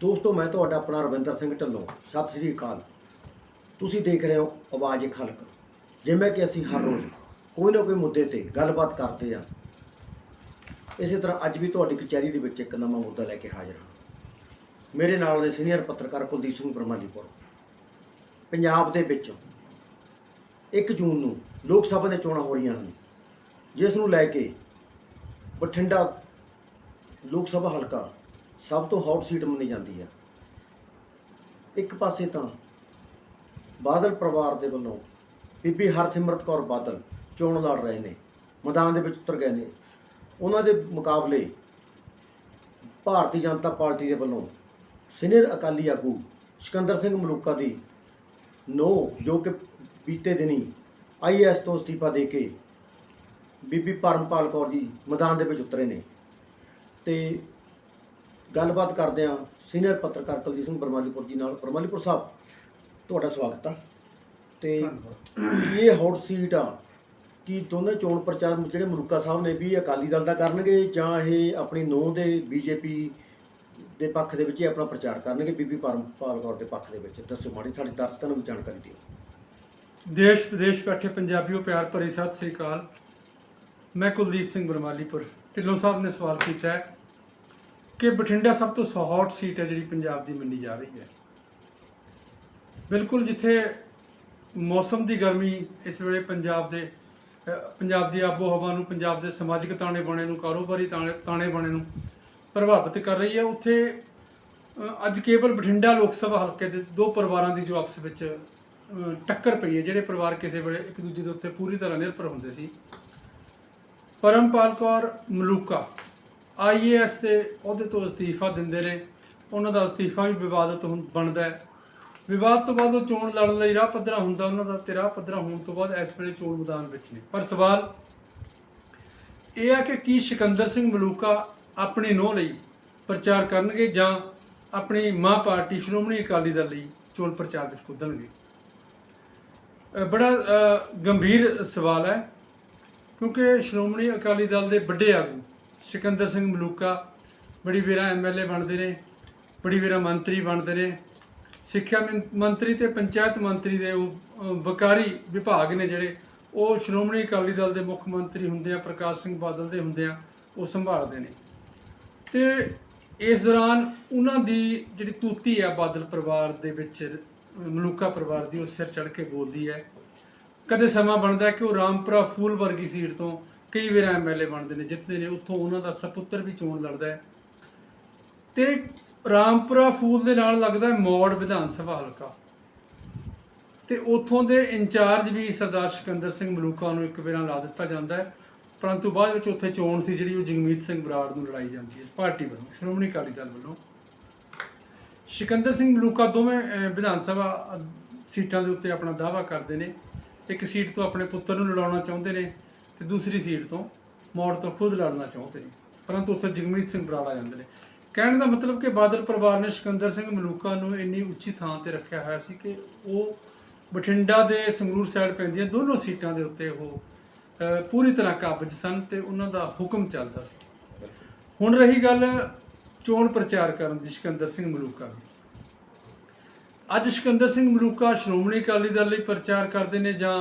ਦੋਸਤੋ, ਮੈਂ ਤੁਹਾਡਾ ਆਪਣਾ ਰਵਿੰਦਰ ਸਿੰਘ ਢੱਲੋਂ। ਸਤਿ ਸ੍ਰੀ ਅਕਾਲ। ਤੁਸੀਂ ਦੇਖ ਰਹੇ ਹੋ ਆਵਾਜ਼ ਇੱਕ ਖਲਕ। ਜਿਵੇਂ ਕਿ ਅਸੀਂ ਹਰ ਰੋਜ਼ ਕੋਈ ਨਾ ਕੋਈ ਮੁੱਦੇ ਤੇ ਗੱਲਬਾਤ ਕਰਦੇ ਆ, ਇਸੇ ਤਰ੍ਹਾਂ ਅੱਜ ਵੀ ਤੁਹਾਡੀ ਕਚਹਿਰੀ ਦੇ ਵਿੱਚ ਇੱਕ ਨਵਾਂ ਮੁੱਦਾ ਲੈ ਕੇ ਹਾਜ਼ਰ ਹਾਂ। ਮੇਰੇ ਨਾਲ ਦੇ ਸੀਨੀਅਰ ਪੱਤਰਕਾਰ ਕੁਲਦੀਪ ਸਿੰਘ ਬਰਮਾਲੀਪੁਰ। ਪੰਜਾਬ ਦੇ ਵਿੱਚ 1 ਜੂਨ ਨੂੰ ਲੋਕ ਸਭਾ ਦੀਆਂ ਚੋਣਾਂ ਹੋ ਰਹੀਆਂ ਹਨ। ਜਿਸ ਨੂੰ ਲੈ ਕੇ ਬਠਿੰਡਾ ਲੋਕ ਸਭਾ ਹਲਕਾ ਸਭ ਤੋਂ ਹੌਟ ਸੀਟ ਮੰਨੀ ਜਾਂਦੀ ਹੈ। ਇੱਕ ਪਾਸੇ ਤਾਂ ਬਾਦਲ ਪਰਿਵਾਰ ਦੇ ਵੱਲੋਂ ਬੀਬੀ ਹਰਸਿਮਰਤ ਕੌਰ ਬਾਦਲ ਚੋਣ ਲੜ ਰਹੇ ਨੇ, ਮੈਦਾਨ ਦੇ ਵਿੱਚ ਉਤਰ ਗਏ ਨੇ। ਉਹਨਾਂ ਦੇ ਮੁਕਾਬਲੇ ਭਾਰਤੀ ਜਨਤਾ ਪਾਰਟੀ ਦੇ ਵੱਲੋਂ ਸੀਨੀਅਰ ਅਕਾਲੀ ਆਗੂ ਸਿਕੰਦਰ ਸਿੰਘ ਮਲੂਕਾ ਦੀ ਨੋ ਜੋ ਕਿ ਬੀਤੇ ਦਿਨੀ ਆਈਐਸ ਤੋਂ ਅਸਤੀਫਾ ਦੇ ਕੇ ਬੀਬੀ ਪਰਮਪਾਲ ਕੌਰ ਜੀ ਮੈਦਾਨ ਦੇ ਵਿੱਚ ਉਤਰੇ ਨੇ। ਤੇ ਗੱਲਬਾਤ ਕਰਦੇ ਹਾਂ ਸੀਨੀਅਰ ਪੱਤਰਕਾਰ ਕੁਲਦੀਪ ਸਿੰਘ ਬਰਮਾਲੀਪੁਰ ਜੀ ਨਾਲ। ਬਰਮਾਲੀਪੁਰ ਸਾਹਿਬ ਤੁਹਾਡਾ ਸਵਾਗਤ ਆ। ਤੇ ਇਹ ਹੌਟ ਸੀਟ ਆ ਕਿ ਦੋਨੇ ਚੋਣ ਪ੍ਰਚਾਰ ਜਿਹੜੇ ਮਲੂਕਾ ਸਾਹਿਬ ਨੇ ਵੀ ਅਕਾਲੀ ਦਲ ਦਾ ਕਰਨਗੇ ਜਾਂ ਇਹ ਆਪਣੀ ਨੋਹ ਦੇ ਬੀਜੇਪੀ ਦੇ ਪੱਖ ਦੇ ਵਿੱਚ ਹੀ ਆਪਣਾ ਪ੍ਰਚਾਰ ਕਰਨਗੇ? ਬੀਬੀ ਪਰਮਪਾਲ ਕੌਰ ਦੇ ਪੱਖ ਦੇ ਵਿੱਚ। ਦੱਸੋ ਮਾੜੀ ਸਾਡੀ ਦਰਸ਼ਕਾਂ ਨੂੰ ਵੀ ਜਾਣਕਾਰੀ ਦਿਓ। ਦੇਸ਼ ਵਿਦੇਸ਼ ਬੈਠੇ ਪੰਜਾਬੀਓ ਪਿਆਰ ਭਰੀ ਸਤਿ ਸ੍ਰੀ ਅਕਾਲ। ਮੈਂ ਕੁਲਦੀਪ ਸਿੰਘ ਬਰਮਾਲੀਪੁਰ। ਢਿੱਲੋਂ ਸਾਹਿਬ ਨੇ ਸਵਾਲ ਕੀਤਾ ਹੈ ਕਿ ਬਠਿੰਡਾ ਸਭ ਤੋਂ ਹੌਟ ਸੀਟ ਹੈ ਜਿਹੜੀ ਪੰਜਾਬ ਦੀ ਮੰਨੀ ਜਾ ਰਹੀ ਹੈ। ਬਿਲਕੁਲ ਜਿੱਥੇ ਮੌਸਮ ਦੀ ਗਰਮੀ ਇਸ ਵੇਲੇ ਪੰਜਾਬ ਦੇ ਪੰਜਾਬ ਦੀ ਆਬੋ ਹਵਾ ਨੂੰ, ਪੰਜਾਬ ਦੇ ਸਮਾਜਿਕ ਤਾਣੇ ਬਾਣੇ ਨੂੰ, ਕਾਰੋਬਾਰੀ ਤਾਣੇ ਤਾਣੇ ਬਾਣੇ ਨੂੰ ਪ੍ਰਭਾਵਿਤ ਕਰ ਰਹੀ ਹੈ। ਉੱਥੇ ਅੱਜ ਕੇਵਲ ਬਠਿੰਡਾ ਲੋਕ ਸਭਾ ਹਲਕੇ ਦੇ ਦੋ ਪਰਿਵਾਰਾਂ ਦੀ ਜੋ ਆਪਸ ਵਿੱਚ ਟੱਕਰ ਪਈ ਹੈ, ਜਿਹੜੇ ਪਰਿਵਾਰ ਕਿਸੇ ਵੇਲੇ ਇੱਕ ਦੂਜੇ ਦੇ ਉੱਤੇ ਪੂਰੀ ਤਰ੍ਹਾਂ ਨਿਰਭਰ ਹੁੰਦੇ ਸੀ। ਪਰਮਪਾਲ ਕੌਰ ਮਲੂਕਾ ਆਈਏਐਸ ਦੇ ਅਹੁਦੇ ਤੋਂ ਅਸਤੀਫਾ ਦਿੰਦੇ ਨੇ। ਉਹਨਾਂ ਦਾ ਅਸਤੀਫਾ ਵੀ ਵਿਵਾਦਤ ਹੁਣ ਬਣਦਾ ਹੈ। ਵਿਵਾਦ ਤੋਂ ਬਾਅਦ ਉਹ ਚੋਣ ਲੜਨ ਲਈ ਰਾਹ ਪੱਧਰਾ ਹੁੰਦਾ, ਉਹਨਾਂ ਦਾ ਤੇ ਰਾਹ ਪੱਧਰਾ ਹੋਣ ਤੋਂ ਬਾਅਦ ਇਸ ਵੇਲੇ ਚੋਣ ਮੈਦਾਨ ਵਿੱਚ ਨੇ। ਪਰ ਸਵਾਲ ਇਹ ਆ ਕਿ ਕੀ ਸਿਕੰਦਰ ਸਿੰਘ ਮਲੂਕਾ ਆਪਣੀ ਨੋਹ ਲਈ ਪ੍ਰਚਾਰ ਕਰਨਗੇ ਜਾਂ ਆਪਣੀ ਮਾਂ ਪਾਰਟੀ ਸ਼੍ਰੋਮਣੀ ਅਕਾਲੀ ਦਲ ਲਈ ਚੋਣ ਪ੍ਰਚਾਰ ਵਿੱਚ ਕੁੱਦਣਗੇ? ਬੜਾ ਗੰਭੀਰ ਸਵਾਲ ਹੈ, ਕਿਉਂਕਿ ਸ਼੍ਰੋਮਣੀ ਅਕਾਲੀ ਦਲ ਦੇ ਵੱਡੇ ਆਗੂ ਸਿਕੰਦਰ ਸਿੰਘ ਮਲੂਕਾ, ਬੜੀ ਵੀਰਾ ਐਮਐਲਏ ਬਣਦੇ ਨੇ, ਬੜੀ ਵੇਰਾ ਮੰਤਰੀ ਬਣਦੇ ਨੇ, ਸਿੱਖਿਆ ਮੰਤਰੀ ਤੇ ਪੰਚਾਇਤ ਮੰਤਰੀ ਦੇ ਉਹ ਵਕਾਰੀ ਵਿਭਾਗ ਨੇ ਜਿਹੜੇ, ਉਹ ਸ਼੍ਰੋਮਣੀ ਅਕਾਲੀ ਦਲ ਦੇ ਮੁੱਖ ਮੰਤਰੀ ਹੁੰਦੇ ਆ, ਪ੍ਰਕਾਸ਼ ਸਿੰਘ ਬਾਦਲ ਦੇ ਹੁੰਦੇ ਆ, ਉਹ ਸੰਭਾਲਦੇ ਨੇ। ਤੇ ਇਸ ਦੌਰਾਨ ਉਹਨਾਂ ਦੀ ਜਿਹੜੀ ਤੂਤੀ ਹੈ ਬਾਦਲ ਪਰਿਵਾਰ ਦੇ ਵਿੱਚ, ਮਲੂਕਾ ਪਰਿਵਾਰ ਦੀ, ਉਹ ਸਿਰ ਚੜ ਕੇ ਬੋਲਦੀ ਹੈ। ਕਦੇ ਸਮਾਂ ਬਣਦਾ ਕਿ ਉਹ ਰਾਮਪੁਰਾ ਫੂਲ ਵਰਗੀ ਸੀਟ ਤੋਂ ਕਈ ਵਾਰ ਐਮਐਲਏ ਬਣਦੇ ਨੇ, ਜਿੱਤਦੇ ਨੇ, ਉੱਥੋਂ ਉਹਨਾਂ ਦਾ ਸਪੁੱਤਰ ਵੀ ਚੋਣ ਲੜਦਾ ਹੈ। ਤੇ ਰਾਮਪੁਰਾ ਫੂਲ ਦੇ ਨਾਲ ਲੱਗਦਾ ਮੌੜ ਵਿਧਾਨ ਸਭਾ ਹਲਕਾ। ਤੇ ਉੱਥੋਂ ਦੇ ਇੰਚਾਰਜ ਵੀ ਸਰਦਾਰ ਸਿਕੰਦਰ ਸਿੰਘ ਮਲੂਕਾ ਨੂੰ ਇੱਕ ਵਾਰਾਂ ਲਾ ਦਿੱਤਾ ਜਾਂਦਾ ਹੈ। ਪਰੰਤੂ ਬਾਅਦ ਵਿੱਚ ਉੱਥੇ ਚੋਣ ਸੀ ਜਿਹੜੀ ਉਹ ਜਗਮੀਤ ਸਿੰਘ ਬਰਾੜ ਨੂੰ ਲੜਾਈ ਜਾਂਦੀ ਹੈ ਪਾਰਟੀ ਵੱਲੋਂ, ਸ਼੍ਰੋਮਣੀ ਅਕਾਲੀ ਦਲ ਵੱਲੋਂ। ਸਿਕੰਦਰ ਸਿੰਘ ਮਲੂਕਾ ਦੋਵੇਂ ਵਿਧਾਨ ਸਭਾ ਸੀਟਾਂ ਦੇ ਉੱਤੇ ਆਪਣਾ ਦਾਅਵਾ ਕਰਦੇ ਨੇ। ਇੱਕ ਸੀਟ ਤੋਂ ਆਪਣੇ ਪੁੱਤਰ ਨੂੰ ਲੜਾਉਣਾ ਚਾਹੁੰਦੇ ਨੇ। ਤੇ ਦੂਸਰੀ ਸੀਟ ਤੋਂ ਮੌੜ ਤੋਂ ਖੁਦ ਲੜਨਾ ਚਾਹੁੰਦੇ ਨੇ। ਪਰੰਤੂ ਉੱਥੇ ਜਗਮੀਤ ਸਿੰਘ ਬਰਾੜ ਜਾਂਦੇ ਨੇ। ਕਹਿਣ ਦਾ ਮਤਲਬ ਕਿ ਬਾਦਲ ਪਰਿਵਾਰ ਨੇ ਸਿਕੰਦਰ ਸਿੰਘ ਮਲੂਕਾ ਨੂੰ ਇੰਨੀ ਉੱਚੀ ਥਾਂ ਤੇ ਰੱਖਿਆ ਹੋਇਆ ਸੀ ਕਿ ਉਹ ਬਠਿੰਡਾ ਦੇ ਸੰਗਰੂਰ ਸਾਈਡ ਪੈਂਦੀਆਂ ਦੋਨੋਂ ਸੀਟਾਂ ਦੇ ਉੱਤੇ ਉਹ ਪੂਰੀ ਤਰ੍ਹਾਂ ਕਾਬਜ ਸਨ ਤੇ ਉਹਨਾਂ ਦਾ ਹੁਕਮ ਚੱਲਦਾ ਸੀ। ਹੁਣ ਰਹੀ ਗੱਲ ਚੋਣ ਪ੍ਰਚਾਰ ਕਰਨ ਦੀ ਸਿਕੰਦਰ ਸਿੰਘ ਮਲੂਕਾ ਦੀ। ਅੱਜ ਸਿਕੰਦਰ ਸਿੰਘ ਮਲੂਕਾ ਸ਼੍ਰੋਮਣੀ ਅਕਾਲੀ ਦਲ ਲਈ ਪ੍ਰਚਾਰ ਕਰਦੇ ਨੇ ਜਾਂ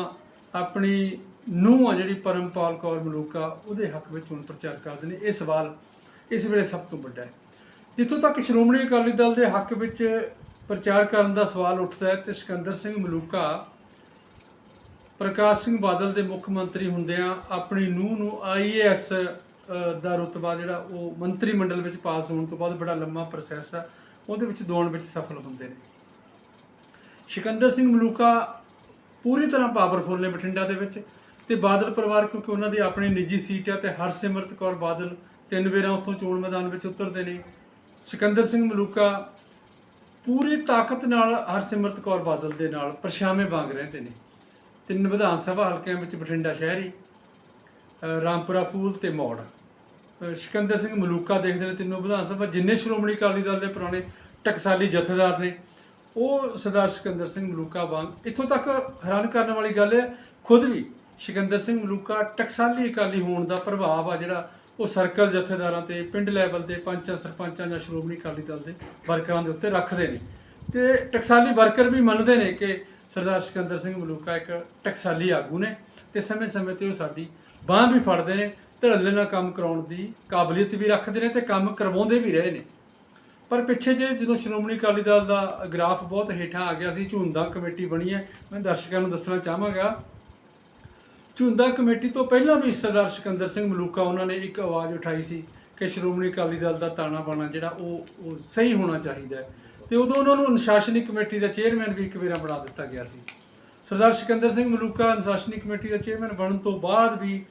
ਆਪਣੀ ਨੂੰਹ ਆ ਜਿਹੜੀ ਪਰਮਪਾਲ ਕੌਰ ਮਲੂਕਾ, ਉਹਦੇ ਹੱਕ ਵਿੱਚ ਹੁਣ ਪ੍ਰਚਾਰ ਕਰਦੇ ਨੇ। ਇਹ ਸਵਾਲ ਇਸ ਵੇਲੇ ਸਭ ਤੋਂ ਵੱਡਾ ਹੈ। ਜਿੱਥੋਂ ਤੱਕ ਸ਼੍ਰੋਮਣੀ ਅਕਾਲੀ ਦਲ ਦੇ ਹੱਕ ਵਿੱਚ ਪ੍ਰਚਾਰ ਕਰਨ ਦਾ ਸਵਾਲ ਉੱਠਦਾ ਹੈ ਤੇ ਸਿਕੰਦਰ ਸਿੰਘ ਮਲੂਕਾ, ਪ੍ਰਕਾਸ਼ ਸਿੰਘ ਬਾਦਲ ਦੇ ਮੁੱਖ ਮੰਤਰੀ ਹੁੰਦਿਆਂ ਆਪਣੀ ਨੂੰਹ ਨੂੰ ਆਈਏਐਸ ਦਾ ਰੁਤਬਾ ਜਿਹੜਾ ਉਹ ਮੰਤਰੀ ਮੰਡਲ ਵਿੱਚ ਪਾਸ ਹੋਣ ਤੋਂ ਬਾਅਦ ਬੜਾ ਲੰਮਾ ਪ੍ਰੋਸੈਸ ਆ, ਉਹਦੇ ਵਿੱਚ ਦੋਣ ਵਿੱਚ ਸਫਲ ਹੁੰਦੇ ਨੇ। ਸਿਕੰਦਰ ਸਿੰਘ ਮਲੂਕਾ ਪੂਰੀ ਤਰ੍ਹਾਂ ਪਾਵਰਫੁਲ ਨੇ ਬਠਿੰਡਾ ਦੇ ਵਿੱਚ। ਤੇ ਬਾਦਲ ਪਰਿਵਾਰ ਕਿਉਂਕਿ ਉਹਨਾਂ ਦੀ ਆਪਣੀ ਨਿੱਜੀ ਸੀਟ ਆ ਤੇ ਹਰਸਿਮਰਤ ਕੌਰ ਬਾਦਲ ਤਿੰਨ ਵੇਰਾਂ ਉੱਥੋਂ ਚੋਣ ਮੈਦਾਨ ਵਿੱਚ ਉਤਰਦੇ ਨੇ। ਸਿਕੰਦਰ ਸਿੰਘ ਮਲੂਕਾ ਪੂਰੀ ਤਾਕਤ ਨਾਲ ਹਰਸਿਮਰਤ ਕੌਰ ਬਾਦਲ ਦੇ ਨਾਲ ਪਰਛਾਵੇਂ ਵਾਂਗ ਰਹਿੰਦੇ ਨੇ। ਤਿੰਨ ਵਿਧਾਨ ਸਭਾ ਹਲਕਿਆਂ ਵਿੱਚ ਬਠਿੰਡਾ ਸ਼ਹਿਰੀ ਰਾਮਪੁਰਾ ਫੂਲ ਤੇ ਮੌੜ। ਅ, ਸਿਕੰਦਰ ਸਿੰਘ ਮਲੂਕਾ ਦੇਖਦੇ ਨੇ ਤਿੰਨੋਂ ਵਿਧਾਨ ਸਭਾ ਜਿੰਨੇ ਸ਼੍ਰੋਮਣੀ ਅਕਾਲੀ ਦਲ ਦੇ ਪੁਰਾਣੇ ਟਕਸਾਲੀ ਜਥੇਦਾਰ ਨੇ ਉਹ ਸਰਦਾਰ ਸਿਕੰਦਰ ਸਿੰਘ ਮਲੂਕਾ ਵਾਂਗ ਇੱਥੋਂ ਤੱਕ ਹੈਰਾਨ ਕਰਨ ਵਾਲੀ ਗੱਲ ਹੈ ਖੁਦ ਵੀ ਸਿਕੰਦਰ ਸਿੰਘ ਮਲੂਕਾ ਟਕਸਾਲੀ ਅਕਾਲੀ ਹੋਣ ਦਾ ਪ੍ਰਭਾਵ ਆ ਜਿਹੜਾ ਉਹ ਸਰਕਲ ਜਥੇਦਾਰਾਂ ਤੇ, ਪਿੰਡ ਲੈਵਲ ਦੇ ਪੰਚਾਂ, ਸਰਪੰਚਾਂ ਜਾਂ ਸ਼੍ਰੋਮਣੀ ਅਕਾਲੀ ਦਲ ਦੇ ਵਰਕਰਾਂ ਦੇ ਉੱਤੇ ਰੱਖਦੇ ਨੇ। ਤੇ ਟਕਸਾਲੀ ਵਰਕਰ ਵੀ ਮੰਨਦੇ ਨੇ ਕਿ ਸਰਦਾਰ ਸਿਕੰਦਰ ਸਿੰਘ ਮਲੂਕਾ ਇੱਕ ਟਕਸਾਲੀ ਆਗੂ ਨੇ ਤੇ ਸਮੇਂ-ਸਮੇਂ ਤੇ ਉਹ ਸਾਡੀ ਬਾਂਹ ਵੀ ਫੜਦੇ ਨੇ, ਧੜੱਲੇ ਨਾਲ ਕੰਮ ਕਰਾਉਣ ਦੀ ਕਾਬਲੀਅਤ ਵੀ ਰੱਖਦੇ ਨੇ ਤੇ ਕੰਮ ਕਰਵਾਉਂਦੇ ਵੀ ਰਹੇ ਨੇ। ਪਰ ਪਿੱਛੇ ਜੇ ਜਦੋਂ ਸ਼੍ਰੋਮਣੀ ਅਕਾਲੀ ਦਲ ਦਾ ਗ੍ਰਾਫ ਬਹੁਤ ਹੇਠਾਂ ਆ ਗਿਆ ਸੀ, ਝੁੰਦਾ ਕਮੇਟੀ ਬਣੀ ਹੈ, ਮੈਂ ਦਰਸ਼ਕਾਂ ਨੂੰ ਦੱਸਣਾ ਚਾਹਾਂਗਾ ਝੁੰਦਾ ਕਮੇਟੀ ਤੋਂ ਪਹਿਲਾਂ ਵੀ ਸਰਦਾਰ ਸਿਕੰਦਰ ਸਿੰਘ ਮਲੂਕਾ ਉਹਨਾਂ ਨੇ ਇੱਕ ਆਵਾਜ਼ ਉਠਾਈ ਸੀ ਕਿ ਸ਼੍ਰੋਮਣੀ ਅਕਾਲੀ ਦਲ ਦਾ ਤਾਣਾ ਬਾਣਾ ਜਿਹੜਾ ਉਹ ਉਹ ਸਹੀ ਹੋਣਾ ਚਾਹੀਦਾ ਹੈ। ਤੇ ਉਦੋਂ ਉਹਨਾਂ ਨੂੰ ਅਨੁਸ਼ਾਸਨੀ ਕਮੇਟੀ ਦਾ ਚੇਅਰਮੈਨ ਵੀ ਇੱਕ ਵਾਰ ਬਣਾ ਦਿੱਤਾ ਗਿਆ ਸੀ। ਸਰਦਾਰ ਸਿਕੰਦਰ ਸਿੰਘ ਮਲੂਕਾ ਅਨੁਸ਼ਾਸਨੀ ਕਮੇਟੀ ਦਾ ਚੇਅਰਮੈਨ ਬਣਨ ਤੋਂ ਬਾਅਦ ਵੀ